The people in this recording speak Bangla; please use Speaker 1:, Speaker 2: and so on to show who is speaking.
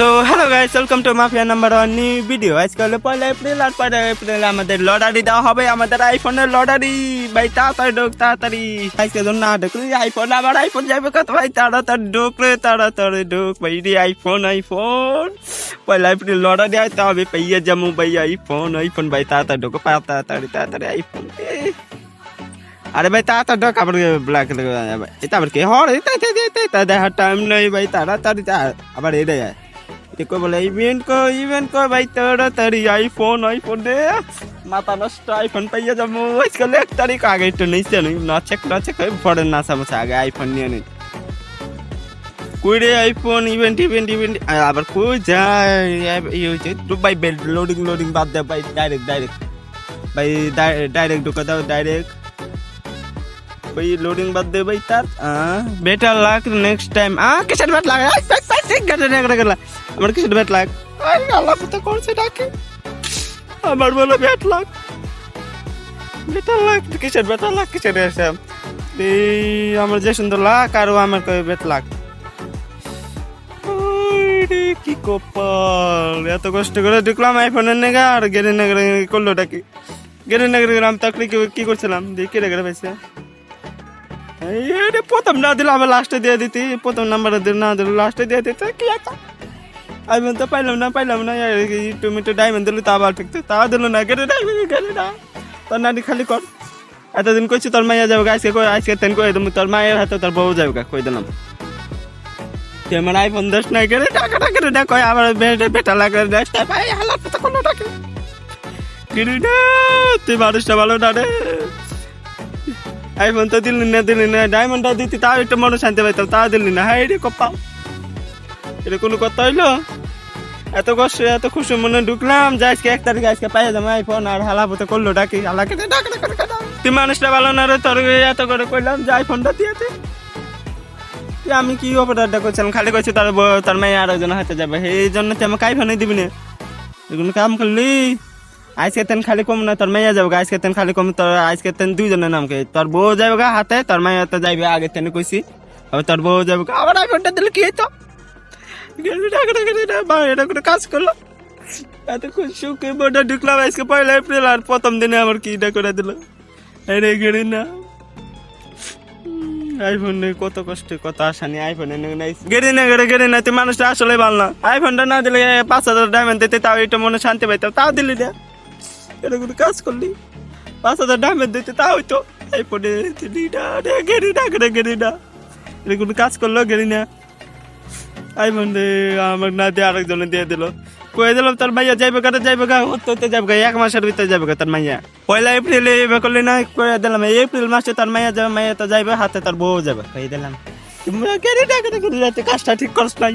Speaker 1: So hello guys welcome to mafia number one new video আজকে হলো পয়লা এপ্রিল আর পয়লা এপ্রিল আমাদের লটারি দেওয়া হবে, আমাদের আইফোনের লটারি ভাই, তাড়াতাড়ি ঢোক, তাড়াতাড়ি। আজকে ধর না ঢুকলে আইফোন আবার আইফোন যাবে কত? ভাই, তাড়াতাড়ি ঢোক রে, তাড়াতাড়ি ঢোক। ভাই, রে আইফোন আইফোন পয়লা এপ্রিল লটারি আইতে হবে পাইয়া যাব ভাই আইফোন আইফোন ভাই, তাড়াতাড়ি ঢোক তাড়াতাড়ি তাড়াতাড়ি আইফোন আরে ভাই, তাড়াতাড়ি ঢোক, আবার ব্ল্যাক এটা আবার কি? হর, এটা দেখার টাইম নেই, ভাই, তাড়াতাড়ি আবার এটা તે કોઈ બોલે ઇવેન્ટ કો ઇવેન્ટ કો ભાઈ તડ તારી આઈફોન આઈફોન દે માતા નષ્ટ આઈફોન પૈયા જમ વોઇસ કલે એક તારીખ આ ગઈ તો નહીં છે નહીં ના ચેક ના ચેક કઈ ફળ ના સમસ આ ગઈ આઈફોન ને નહીં কুড়ে আইফোন ইভেন্ট ইভেন্ট ইভেন্ট আবার কই যায় ই হয়েছে ভাই বেল্ট লোডিং লোডিং বাদ দে ভাই ডাইরেক্ট ডাইরেক্ট ভাই ডাইরেক্ট ঢুকে দাও ডাইরেক্ট ভাই লোডিং বাদ দে ভাই তার বেটার লাক নেক্সট টাইম আ কিসের বাদ লাগে আমার কিসের ব্যাট লাগ আল্লাহ কত করছে ডাকে। আমার বলে ব্যাট লাগ বেটা লাগ কিসের বেটা লাগ কিসের এসে এই আমার যে সুন্দর লাগ আর আমার কই ব্যাট লাগ কি কপাল। এত কষ্ট করে ঢুকলাম আইফোনের নেগা আর গেরে নেগড়ে করল ডাকি গেরে নেগড়ে গেলাম তাকলে কি করছিলাম? দেখি রে গেড়ে পাইছে প্রথম না দিলে আবার লাস্টে দিয়ে দিতি প্রথম নাম্বার না দিলে লাস্টে দিয়ে দিতে কি আছে আমি তো পাইলাম না পাইলাম না। টমেটো ডায়মন্ড দিলে, তা আবার ঠিক তা দিল না গেলে ডায়মন্ড তোর নানি খালি কর। এতদিন কইছি তোর মাইয়া যাবে, আজকে কই, আজকে তেন কই, তুমি তোর মায়ের হাতে তোর বউ যাবে কই দিলাম। তুই আইফোন দশ নাই গেলে টাকা টাকা রে কয় আমার বেটা লাগে দশ টাকা ভাই হালাত তো কোনো টাকা। না তুই মানুষটা ভালো না রে। আইফোন তো দিলি না না ডায়মন্ডটা দিতি, তাও একটু মনে শান্তি পাইতাম, তাও দিলি না। হাই রে কপাল। এটা কোনো কথা হইল? এত কষ্ট, এত খুশি মনে ঢুকলাম যে আজকে এক তারিখে আজকে পাই যাব আইফোন আর হালাপতে করল ডাকি হালাকে। তুই মানুষটা ভালো না রে, তোর এত করে কইলাম যে আইফোনটা দিয়ে দে। আমি কি অপরাধটা করছিলাম? খালি করছি তার তার মেয়ে আর একজন হাতে যাবে। এই জন্য তুই আমাকে আইফোনই দিবি না। এগুলো কাম করলি? আজকে তেন খালি কম না, তোর মাইয়া যাবে আজকে তেন খালি কম, তোর আজকে তেন দুইজনের নাম কে? তোর বউ যাবে হাতে, তোর মাইয়া তো যাইবে আগে তেন কইছি। আবার তোর বউ যাবে আবার আইফোনটা দিলে কি হইতো? এটা করে কাজ করল? এত খুব সুখে বোর্ডে ঢুকলাম, আজকে পয়লা এপ্রিল, আর প্রথম দিনে আমার কি এটা করে দিল? আরে গেলি না। আইফোন নিয়ে কত কষ্ট কত আশা নিয়ে আইফোন নাই। গেড়ি না গেড়ে গেড়ি না, তুই মানুষটা আসলে ভালো না। আইফোনটা না দিলে পাঁচ হাজার ডায়মন্ড দিতে, তাও একটু মনে শান্তি পাইতাম, তাও দিলি না। এটা কোনো কাজ করলি? পাঁচ হাজার ডায়মন্ড দিতে, তাও হইতো আইফোনে গেড়ি না গেড়ে গেড়ি না এটা কোনো কাজ করল গেড়ি না। আইফোন বন্ধু, আমার না দিয়ে আরেকজনে দিয়ে দিল। কয়ে দিলাম, তার মাইয়া যাইবে কাটা যাইবে গা হতে হতে যাবে গা, এক মাসের ভিতরে যাবে গা তার মাইয়া। পয়লা এপ্রিলে এবার করলে না, কয়ে দিলাম এপ্রিল মাসে তার মাইয়া যাবে, মাইয়া তো যাইবে, হাতে তার বউ যাবে। কয়ে দিলাম, কেন টাকা ডাকে কাজটা ঠিক করছ নাই?